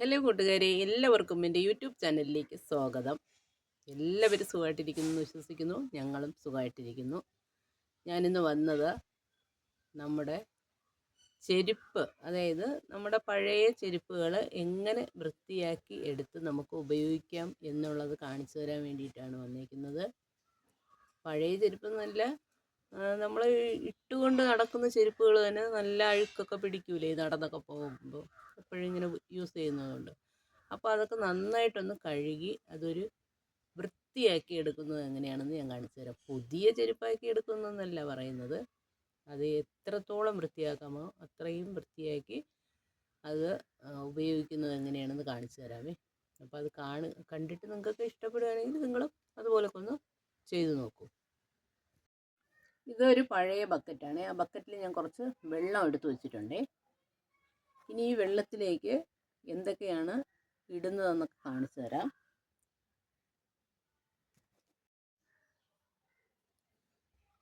Hello കൂട്ടുകാരെ എല്ലാവർക്കും എന്റെ യൂട്യൂബ് ചാനലിലേക്ക് സ്വാഗതം. എല്ലാവരും സുഖമായിട്ടിരിക്കുന്നു എന്ന് വിശ്വസിക്കുന്നു. ഞങ്ങളും സുഖമായിട്ടിരിക്കുന്നു. ഞാനിന്ന് വന്നത് നമ്മുടെ ചെരുപ്പ് അതായത് നമ്മുടെ പഴയ ചെരുപ്പുകൾ എങ്ങനെ വൃത്തിയാക്കി എടുത്ത് നമുക്ക് ഉപയോഗിക്കാം എന്നുള്ളത് കാണിച്ചു തരാൻ വേണ്ടിയിട്ടാണ് വന്നിരിക്കുന്നത് പഴയ ചെരുപ്പ് നല്ല നമ്മൾ ഇട്ടുകൊണ്ട് നടക്കുന്ന ചെരുപ്പുകൾ തന്നെ നല്ല അഴുക്കൊക്കെ പിടിക്കൂലേ നടന്നൊക്കെ പോകുമ്പോൾ എപ്പോഴും ഇങ്ങനെ യൂസ് ചെയ്യുന്നതുകൊണ്ട്. അപ്പോൾ അതൊക്കെ നന്നായിട്ടൊന്ന് കഴുകി അതൊരു വൃത്തിയാക്കി എടുക്കുന്നത് എങ്ങനെയാണെന്ന് ഞാൻ കാണിച്ചു തരാം. പുതിയ ചെരുപ്പാക്കി എടുക്കുന്നതെന്നല്ല പറയുന്നത്. അത് എത്രത്തോളം വൃത്തിയാക്കാമോ അത്രയും വൃത്തിയാക്കി അത് ഉപയോഗിക്കുന്നത് എങ്ങനെയാണെന്ന് കാണിച്ചു തരാമേ. അപ്പോൾ അത് കാണു കണ്ടിട്ട് നിങ്ങൾക്ക് ഇഷ്ടപ്പെടുകയാണെങ്കിൽ നിങ്ങളും അതുപോലൊക്കെ ഒന്ന് ചെയ്തു നോക്കൂ. ഇതൊരു പഴയ ബക്കറ്റാണ്. ആ ബക്കറ്റിൽ ഞാൻ കുറച്ച് വെള്ളം എടുത്തു വെച്ചിട്ടുണ്ടേ. ഇനി ഈ വെള്ളത്തിലേക്ക് എന്തൊക്കെയാണ് ഇടുന്നതെന്നൊക്കെ കാണിച്ചു തരാം.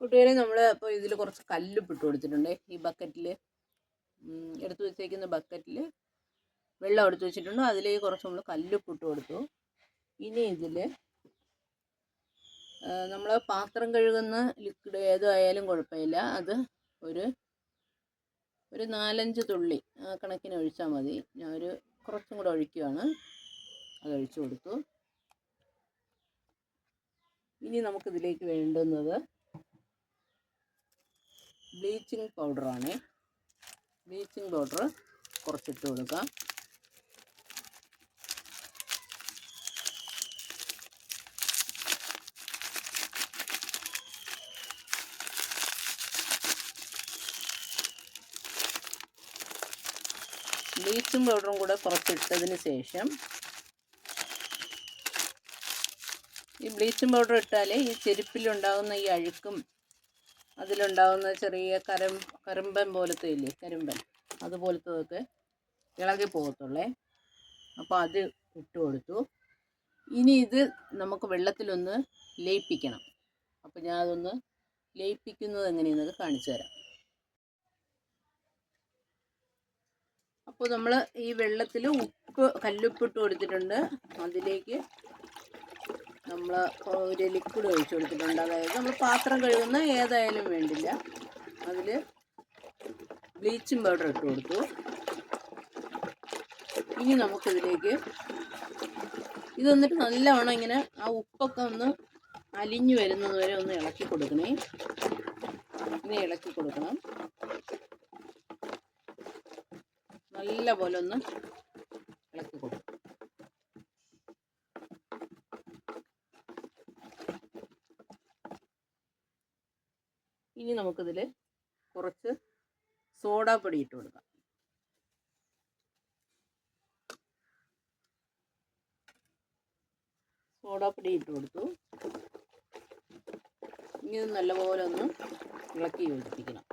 കുട്ടികളെ നമ്മൾ അപ്പോൾ ഇതിൽ കുറച്ച് കല്ലുപ്പ് ഇട്ട് കൊടുത്തിട്ടുണ്ട്. ഈ ബക്കറ്റിൽ എടുത്തു വെച്ചേക്കുന്ന ബക്കറ്റിൽ വെള്ളം എടുത്തു വെച്ചിട്ടുണ്ട്. അതിലേക്ക് കുറച്ച് നമ്മൾ കല്ലുപ്പ് ഇട്ട് കൊടുത്തു. ഇനി ഇതിൽ നമ്മൾ പാത്രം കഴുകുന്ന ലിക്വിഡ് ഏതായാലും കുഴപ്പമില്ല. അത് ഒരു ഒരു നാലഞ്ച് തുള്ളി ആ കണക്കിന് ഒഴിച്ചാൽ മതി. ഞാൻ ഒരു കുറച്ചും കൂടെ ഒഴിക്കുകയാണ് അത് ഒഴിച്ചു കൊടുത്തു. ഇനി നമുക്കിതിലേക്ക് വേണ്ടുന്നത് ബ്ലീച്ചിങ് പൗഡറാണ്. ബ്ലീച്ചിങ് പൗഡർ കുറച്ചിട്ട് കൊടുക്കാം. ബ്ലീച്ചിങ് പൗഡറും കൂടെ കുറച്ചിട്ടതിന് ശേഷം ഈ ബ്ലീച്ചിങ് പൗഡർ ഇട്ടാൽ ഈ ചെരുപ്പിലുണ്ടാകുന്ന ഈ അഴുക്കും അതിലുണ്ടാകുന്ന ചെറിയ കരം കരുമ്പൻ പോലത്തെ ഇല്ലേ കരിമ്പൻ അതുപോലത്തതൊക്കെ ഇളകി പോകത്തുള്ളേ. അപ്പോൾ അത് ഇട്ട് കൊടുത്തു. ഇനി ഇത് നമുക്ക് വെള്ളത്തിലൊന്ന് ലയിപ്പിക്കണം. അപ്പോൾ ഞാൻ അതൊന്ന് ലയിപ്പിക്കുന്നത് എങ്ങനെയെന്നൊക്കെ കാണിച്ചു തരാം. അപ്പോൾ നമ്മൾ ഈ വെള്ളത്തിൽ ഉപ്പ് കല്ലുപ്പിട്ട് കൊടുത്തിട്ടുണ്ട്. അതിലേക്ക് നമ്മൾ ഒരു ലിക്വിഡ് ഒഴിച്ചു കൊടുത്തിട്ടുണ്ട്. അതായത് നമ്മൾ പാത്രം കഴുകുന്ന ഏതായാലും വേണ്ടില്ല. അതിൽ ബ്ലീച്ചിങ് പൗഡർ ഇട്ട് കൊടുത്തു. ഇനി നമുക്കിതിലേക്ക് ഇത് വന്നിട്ട് നല്ലവണ്ണം ഇങ്ങനെ ആ ഉപ്പൊക്കെ ഒന്ന് അലിഞ്ഞു വരുന്നത് വരെ ഒന്ന് ഇളക്കി കൊടുക്കണേ. ഇങ്ങനെ ഇളക്കി കൊടുക്കണം. നല്ല പോലെ ഒന്ന് ഇളക്കി കൊടുക്കും. ഇനി നമുക്കിതിൽ കുറച്ച് സോഡാപ്പൊടി ഇട്ട് കൊടുക്കാം. സോഡാപ്പൊടി ഇട്ട് കൊടുത്തു. ഇനി നല്ലപോലെ ഒന്ന് ഇളക്കി യോജിപ്പിക്കണം.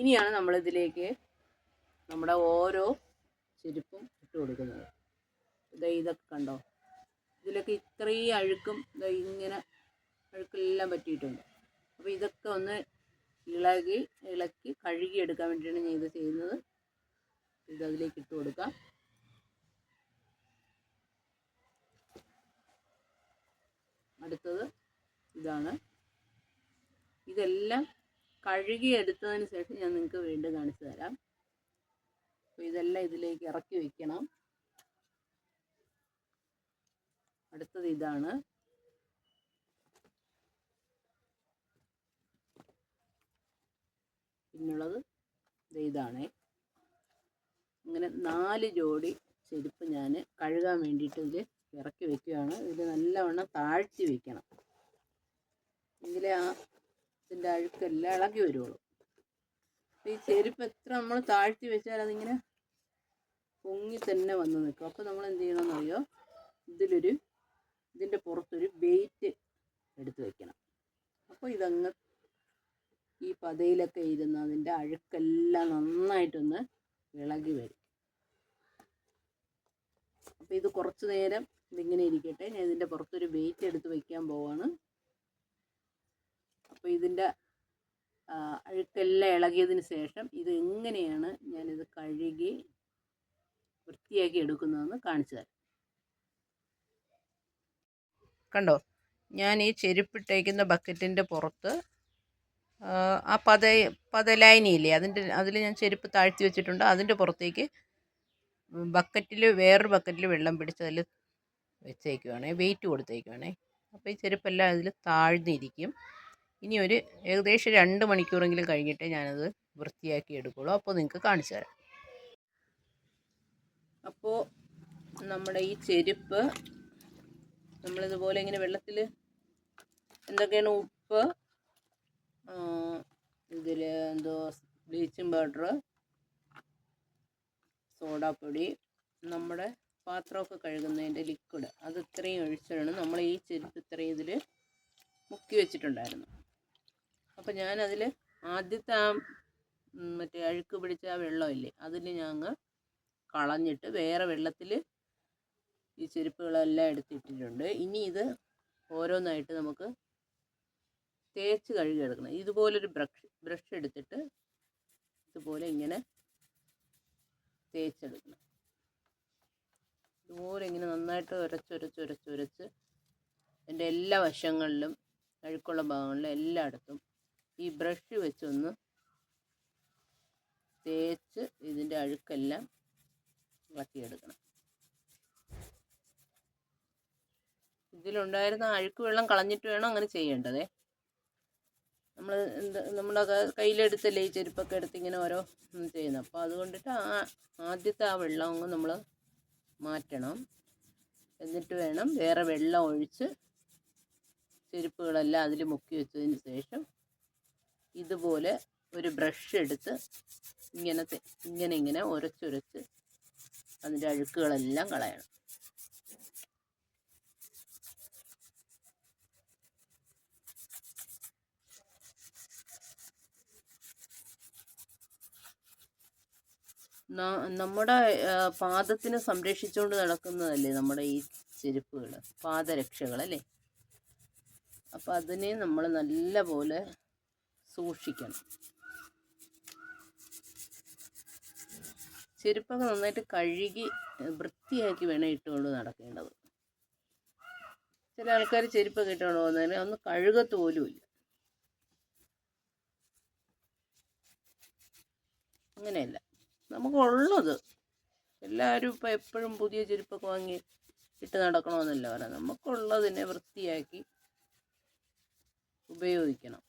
ഇനിയാണ് നമ്മളിതിലേക്ക് നമ്മുടെ ഓരോ ചെരുപ്പും ഇട്ട് കൊടുക്കുന്നത്. ഇതാ ഇതൊക്കെ കണ്ടോ? ഇതിലൊക്കെ ഇത്രയും അഴുക്കും ഇങ്ങനെ അഴുക്കെല്ലാം പറ്റിയിട്ടുണ്ട്. അപ്പോൾ ഇതൊക്കെ ഒന്ന് ഇളകി ഇളക്കി കഴുകി എടുക്കാൻ വേണ്ടിയിട്ടാണ് ഞാൻ ഇത് ചെയ്യുന്നത്. ഇത് അതിലേക്ക് ഇട്ട് കൊടുക്കാം. അടുത്തത് ഇതാണ്. ഇതെല്ലാം കഴുകി എടുത്തതിന് ശേഷം ഞാൻ നിങ്ങൾക്ക് വീണ്ടും കാണിച്ചു തരാം. അപ്പോൾ ഇതെല്ലാം ഇതിലേക്ക് ഇറക്കി വെക്കണം. അടുത്തത് ഇതാണ്. പിന്നുള്ളത് ഇതാണ്. അങ്ങനെ നാല് ജോഡി ചെരുപ്പ് ഞാൻ കഴുകാൻ വേണ്ടിയിട്ട് ഇതിൽ ഇറക്കി വെക്കുകയാണ്. ഇതിൽ നല്ലവണ്ണം താഴ്ത്തി വെക്കണം. ഇതിലെ ആ ഇതിന്റെ അഴുക്കെല്ലാം ഇളകി വരുള്ളൂ. ഈ ചെരുപ്പ് എത്ര നമ്മൾ താഴ്ത്തി വെച്ചാൽ അതിങ്ങനെ പൊങ്ങി തന്നെ വന്ന് നിൽക്കും. അപ്പോൾ നമ്മൾ എന്ത് ചെയ്യണമെന്ന് അറിയോ? ഇതിലൊരു ഇതിന്റെ പുറത്തൊരു വെയിറ്റ് എടുത്ത് വെക്കണം. അപ്പോൾ ഇതങ്ങ് ഈ പതയിലൊക്കെ ഇരുന്ന് അതിന്റെ അഴുക്കെല്ലാം നന്നായിട്ടൊന്ന് ഇളകി വരും. അപ്പോൾ ഇത് കുറച്ച് നേരം ഇതിങ്ങനെ ഇരിക്കട്ടെ. ഞാൻ ഇതിന്റെ പുറത്തൊരു വെയിറ്റ് എടുത്ത് വയ്ക്കാൻ പോവാണ്. അപ്പോൾ ഇതിന്റെ അഴുക്ക് അഴുക്കെല്ലാം ഇളകിയതിന് ശേഷം ഇത് എങ്ങനെയാണ് ഞാനിത് കഴുകി വൃത്തിയാക്കി എടുക്കുന്നതെന്ന് കാണിച്ചു തരാം. കണ്ടോ? ഞാൻ ഈ ചെരുപ്പിട്ടേക്കുന്ന ബക്കറ്റിന്റെ പുറത്ത് ആ പത പതലായനിയില്ലേ? അതിന്റെ അതിൽ ഞാൻ ചെരുപ്പ് താഴ്ത്തി വെച്ചിട്ടുണ്ട്. അതിന്റെ പുറത്തേക്ക് ബക്കറ്റിൽ വേറൊരു ബക്കറ്റിൽ വെള്ളം പിടിച്ച് അതിൽ വെച്ചേക്കുവാണേ വെയിറ്റ് കൊടുത്തേക്കുവാണേ. അപ്പോൾ ഈ ചെരുപ്പെല്ലാം അതിൽ താഴ്ന്നിരിക്കും. ഇനി ഒരു ഏകദേശം രണ്ട് മണിക്കൂറെങ്കിലും കഴിഞ്ഞിട്ടേ ഞാനത് വൃത്തിയാക്കി എടുക്കുള്ളൂ. അപ്പോൾ നിങ്ങൾക്ക് കാണിച്ചു തരാം. അപ്പോൾ നമ്മുടെ ഈ ചെരുപ്പ് നമ്മളിതുപോലെ ഇങ്ങനെ വെള്ളത്തിൽ എന്തൊക്കെയാണ് ഉപ്പ് ഇതിൽ എന്തോ ബ്ലീച്ചിങ് പൗഡർ സോഡാപ്പൊടി നമ്മുടെ പാത്രമൊക്കെ കഴുകുന്നതിന്റെ ലിക്വിഡ്. അത് ഇത്രയും ഒഴിച്ചാണ് നമ്മൾ ഈ ചെരുപ്പ് ഇത്രയും ഇതിൽ മുക്കി വെച്ചിട്ടുണ്ടായിരുന്നു അപ്പോൾ ഞാനതിൽ ആദ്യത്തെ ആ മറ്റേ അഴുക്ക് പിടിച്ച ആ വെള്ളമില്ലേ അതിൽ ഞാൻ കളഞ്ഞിട്ട് വേറെ വെള്ളത്തിൽ ഈ ചെരുപ്പുകളെല്ലാം എടുത്തിട്ടിട്ടുണ്ട്. ഇനി ഇത് ഓരോന്നായിട്ട് നമുക്ക് തേച്ച് കഴുകിയെടുക്കണം. ഇതുപോലൊരു ബ്രഷ് ബ്രഷ് എടുത്തിട്ട് ഇതുപോലെ ഇങ്ങനെ തേച്ചെടുക്കണം. ഇതുപോലെ ഇങ്ങനെ നന്നായിട്ട് ഉരച്ച് ഉരച്ച് ഉരച്ച് ഉരച്ച് എന്റെ എല്ലാ വശങ്ങളിലും അഴുക്കുള്ള ഭാഗങ്ങളിലും എല്ലായിടത്തും ഈ ബ്രഷ് വെച്ചൊന്ന് തേച്ച് ഇതിന്റെ അഴുക്കെല്ലാം ഇളക്കിയെടുക്കണം ഇതിലുണ്ടായിരുന്ന അഴുക്ക് വെള്ളം കളഞ്ഞിട്ട് വേണം അങ്ങനെ ചെയ്യേണ്ടതേ. നമ്മൾ എന്താ നമ്മുടെ കയ്യിലെടുത്തല്ലേ ഈ ചെരുപ്പൊക്കെ എടുത്ത് ഇങ്ങനെ ഓരോ ചെയ്യുന്നത്. അപ്പോൾ അതുകൊണ്ടിട്ട് ആ ആദ്യത്തെ ആ വെള്ളം അങ്ങ് നമ്മൾ മാറ്റണം. എന്നിട്ട് വേണം വേറെ വെള്ളം ഒഴിച്ച് ചെരുപ്പുകളെല്ലാം അതിൽ മുക്കി വെച്ചതിന് ശേഷം ഇതുപോലെ ഒരു ബ്രഷ് എടുത്ത് ഇങ്ങനെ ഇങ്ങനെ ഇങ്ങനെ ഉരച്ചുരച്ച് അതിന്റെ അഴുക്കുകളെല്ലാം കളയണം. നമ്മുടെ പാദത്തിനെ സംരക്ഷിച്ചുകൊണ്ട് നടക്കുന്നതല്ലേ നമ്മുടെ ഈ ചെരുപ്പുകൾ പാദരക്ഷകൾ അല്ലേ അപ്പം അതിനെ നമ്മൾ നല്ല പോലെ സൂക്ഷിക്കണം. ചെരുപ്പൊക്കെ നന്നായിട്ട് കഴുകി വൃത്തിയാക്കി വേണം ഇട്ടുകൊണ്ട് നടക്കേണ്ടത്. ചില ആൾക്കാർ ചെരുപ്പൊക്കെ ഇട്ടുകൊണ്ട് പോകുന്നതിന് ഒന്ന് കഴുകത്ത് പോലുമില്ല അങ്ങനെയല്ല. നമുക്കുള്ളത് എല്ലാവരും ഇപ്പം എപ്പോഴും പുതിയ ചെരുപ്പൊക്കെ വാങ്ങി ഇട്ട് നടക്കണമെന്നല്ല പറയാം നമുക്കുള്ളതിനെ വൃത്തിയാക്കി ഉപയോഗിക്കണം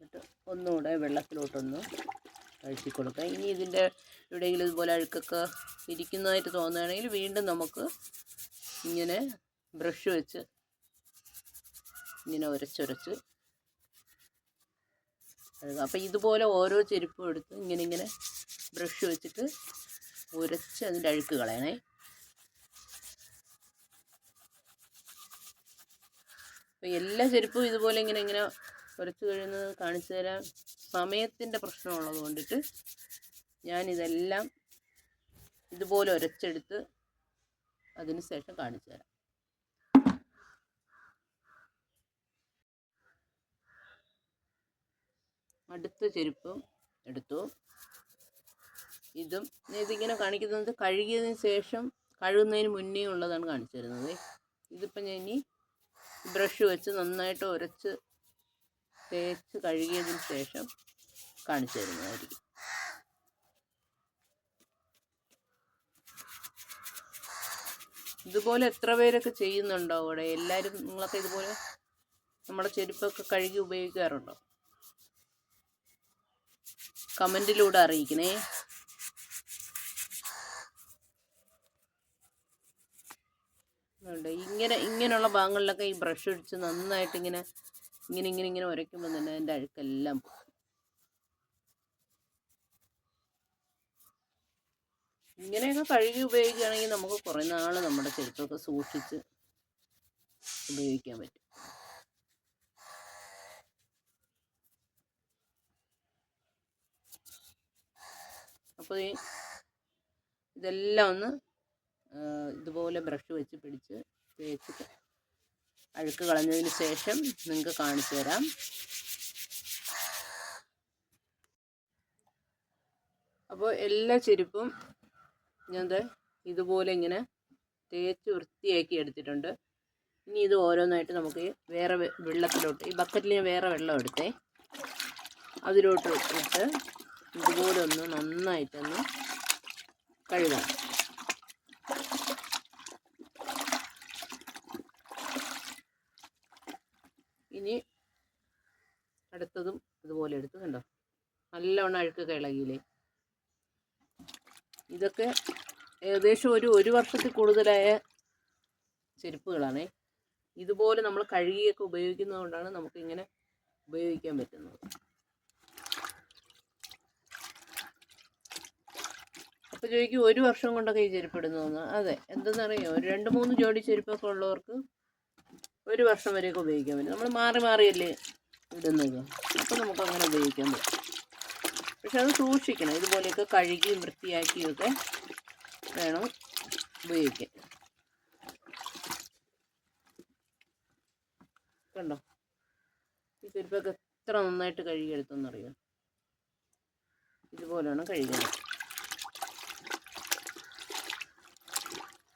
എന്നിട്ട് ഒന്നുകൂടെ വെള്ളത്തിലോട്ടൊന്ന് കഴുകി കൊടുക്കാം ഇനി ഇതിന്റെ എവിടെയെങ്കിലും ഇതുപോലെ അഴുക്കൊക്കെ ഇരിക്കുന്നതായിട്ട് തോന്നുകയാണെങ്കിൽ വീണ്ടും നമുക്ക് ഇങ്ങനെ ബ്രഷ് വെച്ച് ഇങ്ങനെ ഉരച്ചുരച്ച് കഴുകാം. അപ്പം ഇതുപോലെ ഓരോ ചെരുപ്പും എടുത്ത് ഇങ്ങനെ ഇങ്ങനെ ബ്രഷ് വെച്ചിട്ട് ഉരച്ച് അതിന്റെ അഴുക്ക് കളയണേ. അപ്പം എല്ലാ ചെരുപ്പും ഇതുപോലെ ഇങ്ങനെ ഇങ്ങനെ ഉരച്ച് കഴിയുന്നത് കാണിച്ചു തരാൻ സമയത്തിന്റെ പ്രശ്നമുള്ളത് കൊണ്ടിട്ട് ഞാനിതെല്ലാം ഇതുപോലെ ഉരച്ചെടുത്ത് അതിന് ശേഷം കാണിച്ചു തരാം. അടുത്ത ചെരുപ്പും എടുത്തു. ഇതും ഇതിങ്ങനെ കാണിക്കുന്നത് കഴുകിയതിന് ശേഷം കഴുകുന്നതിന് മുന്നേ ഉള്ളതാണ് കാണിച്ചു തരുന്നത്. ഇതിപ്പം ഞാൻ ഇനി ബ്രഷ് വെച്ച് നന്നായിട്ട് ഉരച്ച് തേച്ച് കഴുകിയതിന് ശേഷം കാണിച്ചു തരുന്നതായിരിക്കും. ഇതുപോലെ എത്ര പേരൊക്കെ ചെയ്യുന്നുണ്ടോ അവിടെ? എല്ലാവരും നിങ്ങളൊക്കെ ഇതുപോലെ നമ്മുടെ ചെരുപ്പൊക്കെ കഴുകി ഉപയോഗിക്കാറുണ്ടോ? കമന്റിലൂടെ അറിയിക്കണേ. ഇങ്ങനെ ഇങ്ങനെയുള്ള ഭാഗങ്ങളിലൊക്കെ ഈ ബ്രഷ് ഒഴിച്ച് നന്നായിട്ട് ഇങ്ങനെ ഇങ്ങനെ ഇങ്ങനെ ഇങ്ങനെ ഉരയ്ക്കുമ്പോൾ തന്നെ അതിന്റെ അഴുക്കെല്ലാം പോകും. ഇങ്ങനെയൊക്കെ കഴുകി ഉപയോഗിക്കുകയാണെങ്കിൽ നമുക്ക് കുറേ നാൾ നമ്മുടെ ചെരുപ്പൊക്കെ സൂക്ഷിച്ച് ഉപയോഗിക്കാൻ പറ്റും. അപ്പോൾ ഈ ഇതെല്ലാം ഒന്ന് ഇതുപോലെ ബ്രഷ് വെച്ച് പിടിച്ച് തേച്ചിട്ട് അഴുക്ക് കളഞ്ഞതിന് ശേഷം നിങ്ങൾക്ക് കാണിച്ചു തരാം. അപ്പോൾ എല്ലാ ചെരുപ്പും ഞാൻ ഇതുപോലെ ഇങ്ങനെ തേച്ച് വൃത്തിയാക്കി എടുത്തിട്ടുണ്ട്. ഇനി ഇത് ഓരോന്നായിട്ട് നമുക്ക് വേറെ വെള്ളത്തിലോട്ട് ഈ ബക്കറ്റിൽ ഞാൻ വേറെ വെള്ളം എടുത്തേ. അതിലോട്ട് ഇട്ട് ഇതുപോലെ ഒന്ന് നന്നായിട്ടൊന്ന് കഴുകാം. ഇനി അടുത്തതും ഇതുപോലെ എടുത്ത് കണ്ടോ? നല്ലവണ്ണം അഴുക്കൊക്കെ ഇളകിയില്ലേ ഇതൊക്കെ ഏകദേശം ഒരു ഒരു വർഷത്തിൽ കൂടുതലായ ചെരുപ്പുകളാണേ. ഇതുപോലെ നമ്മൾ കഴുകിയൊക്കെ ഉപയോഗിക്കുന്നത് കൊണ്ടാണ് നമുക്കിങ്ങനെ ഉപയോഗിക്കാൻ പറ്റുന്നത്. അപ്പോൾ ചോദിക്കും ഒരു വർഷം കൊണ്ടൊക്കെ ഈ ചെരുപ്പ് ഇടുന്നതെന്ന്. അതെ എന്തെന്നറിയോ? ഒരു രണ്ട് മൂന്ന് ജോഡി ചെരുപ്പൊക്കെ ഉള്ളവർക്ക് ഒരു വർഷം വരെയൊക്കെ ഉപയോഗിക്കാൻ പറ്റും. നമ്മൾ മാറി മാറിയല്ലേ ഇടുന്നത്. അപ്പോൾ നമുക്ക് അങ്ങനെ ഉപയോഗിക്കാൻ പറ്റും. പക്ഷെ അത് സൂക്ഷിക്കണം. ഇതുപോലെയൊക്കെ കഴുകിയും വൃത്തിയാക്കിയൊക്കെ വേണം ഉപയോഗിക്കാൻ. കണ്ടോ? ഈ ചെരുപ്പൊക്കെ എത്ര നന്നായിട്ട് കഴുകിയെടുത്തെന്നറിയോ ഇതുപോലെയാണ് കഴുകുന്നത്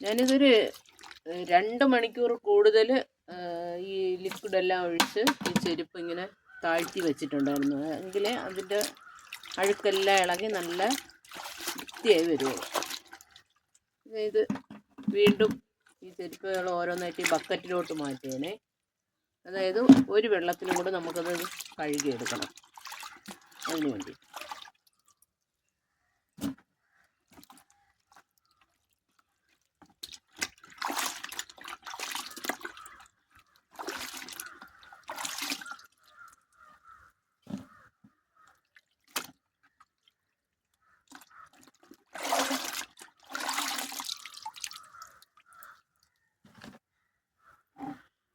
ഞാനിതൊരു രണ്ട് മണിക്കൂർ കൂടുതൽ ഈ ലിക്വിഡ് എല്ലാം ഒഴിച്ച് ഈ ചെരുപ്പ് ഇങ്ങനെ താഴ്ത്തി വെച്ചിട്ടുണ്ടായിരുന്നു. എങ്കിൽ അതിന്റെ അഴുക്കെല്ലാം ഇളകി നല്ല വൃത്തിയായി പിന്നെ ഇത് വീണ്ടും ഈ ചെരുപ്പുകൾ ഓരോന്നായിട്ട് ഈ ബക്കറ്റിലോട്ട് മാറ്റിയേനെ അതായത് ഒരു വെള്ളത്തിലും കൂടെ നമുക്കത് കഴുകിയെടുക്കണം. അതിനു വേണ്ടി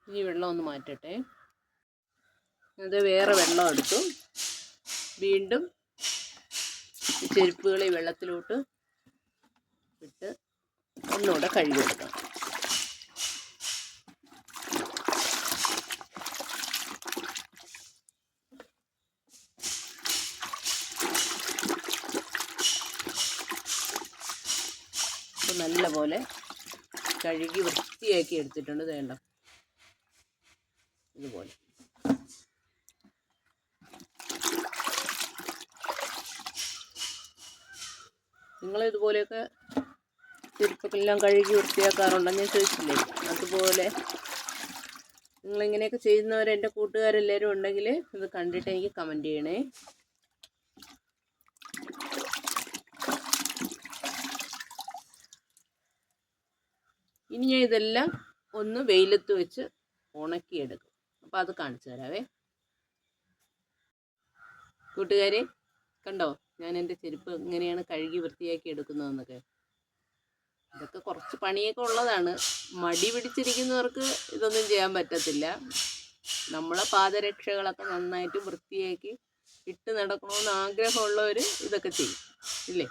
ഈ വെള്ളം ഒന്ന് മാറ്റട്ടെ. അത് വേറെ വെള്ളം എടുത്തു. വീണ്ടും ചെരുപ്പുകൾ ഈ വെള്ളത്തിലോട്ട് ഇട്ട് ഒന്നുകൂടെ കഴുകി എടുക്കാം നല്ലപോലെ കഴുകി വൃത്തിയാക്കി എടുത്തിട്ടുണ്ട്. വേണ്ട ഇതുപോലെ. നിങ്ങൾ ഇതുപോലെയൊക്കെ ചെരുപ്പൊക്കെല്ലാം കഴുകി വൃത്തിയാക്കാറുണ്ടെന്ന് ഞാൻ ചോദിച്ചില്ലേ? അതുപോലെ നിങ്ങളിങ്ങനെയൊക്കെ ചെയ്യുന്നവർ എന്റെ കൂട്ടുകാരെല്ലാവരും ഉണ്ടെങ്കിൽ ഇത് കണ്ടിട്ട് എനിക്ക് കമന്റ് ചെയ്യണേ. ഇനി ഞാൻ ഇതെല്ലാം ഒന്ന് വെയിലത്ത് വെച്ച് ഉണക്കിയെടുക്കും. അപ്പോൾ അത് കാണിച്ചു തരാവേ. കൂട്ടുകാരെ കണ്ടോ? ഞാൻ എന്റെ ചെരുപ്പ് ഇങ്ങനെയാണ് കഴുകി വൃത്തിയാക്കി എടുക്കുന്നതെന്നൊക്കെ. ഇതൊക്കെ കുറച്ച് പണിയൊക്കെ ഉള്ളതാണ്. മടി പിടിച്ചിരിക്കുന്നവർക്ക് ഇതൊന്നും ചെയ്യാൻ പറ്റത്തില്ല. നമ്മളെ പാദരക്ഷകളൊക്കെ നന്നായിട്ട് വൃത്തിയാക്കി ഇട്ട് നടക്കണമെന്ന് ആഗ്രഹമുള്ളവർ ഇതൊക്കെ ചെയ്യും. ഇല്ലേ?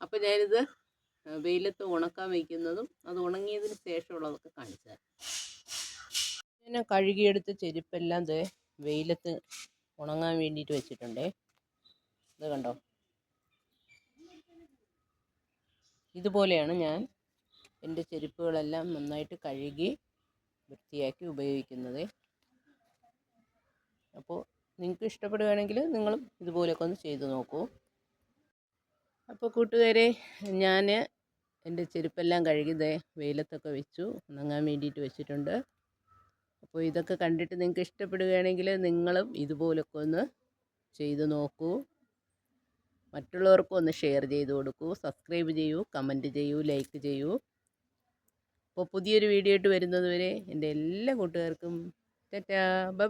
അപ്പോൾ ഞാനിത് വെയിലത്ത് ഉണക്കാൻ വയ്ക്കുന്നതും അത് ഉണങ്ങിയതിന് ശേഷമുള്ളതൊക്കെ കാണിച്ചു തരാം. ഞാൻ കഴുകിയെടുത്ത ചെരുപ്പെല്ലാം ഇത് വെയിലത്ത് ഉണങ്ങാൻ വേണ്ടിയിട്ട് വെച്ചിട്ടുണ്ടേ. ഇത് കണ്ടോ? ഇതുപോലെയാണ് ഞാൻ എന്റെ ചെരുപ്പുകളെല്ലാം നന്നായിട്ട് കഴുകി വൃത്തിയാക്കി ഉപയോഗിക്കുന്നത്. അപ്പോൾ നിങ്ങൾക്ക് ഇഷ്ടപ്പെടുകയാണെങ്കിൽ നിങ്ങളും ഇതുപോലെയൊക്കെ ഒന്ന് ചെയ്തു നോക്കൂ. അപ്പോൾ കൂട്ടുകാരെ ഞാൻ എന്റെ ചെരുപ്പെല്ലാം കഴുകി ദേ വെയിലത്തൊക്കെ വെച്ചു ഉണങ്ങാൻ വേണ്ടിയിട്ട് വെച്ചിട്ടുണ്ട്. അപ്പോൾ ഇതൊക്കെ കണ്ടിട്ട് നിങ്ങൾക്ക് ഇഷ്ടപ്പെടുകയാണെങ്കിൽ നിങ്ങളും ഇതുപോലൊക്കെ ഒന്ന് ചെയ്തു നോക്കൂ. മറ്റുള്ളവർക്കും ഒന്ന് ഷെയർ ചെയ്ത് കൊടുക്കൂ. സബ്സ്ക്രൈബ് ചെയ്യൂ കമന്റ് ചെയ്യൂ ലൈക്ക് ചെയ്യൂ. അപ്പോൾ പുതിയൊരു വീഡിയോ ആയിട്ട് വരുന്നതുവരെ എന്റെ എല്ലാ കൂട്ടുകാർക്കും ടാറ്റാ ബൈ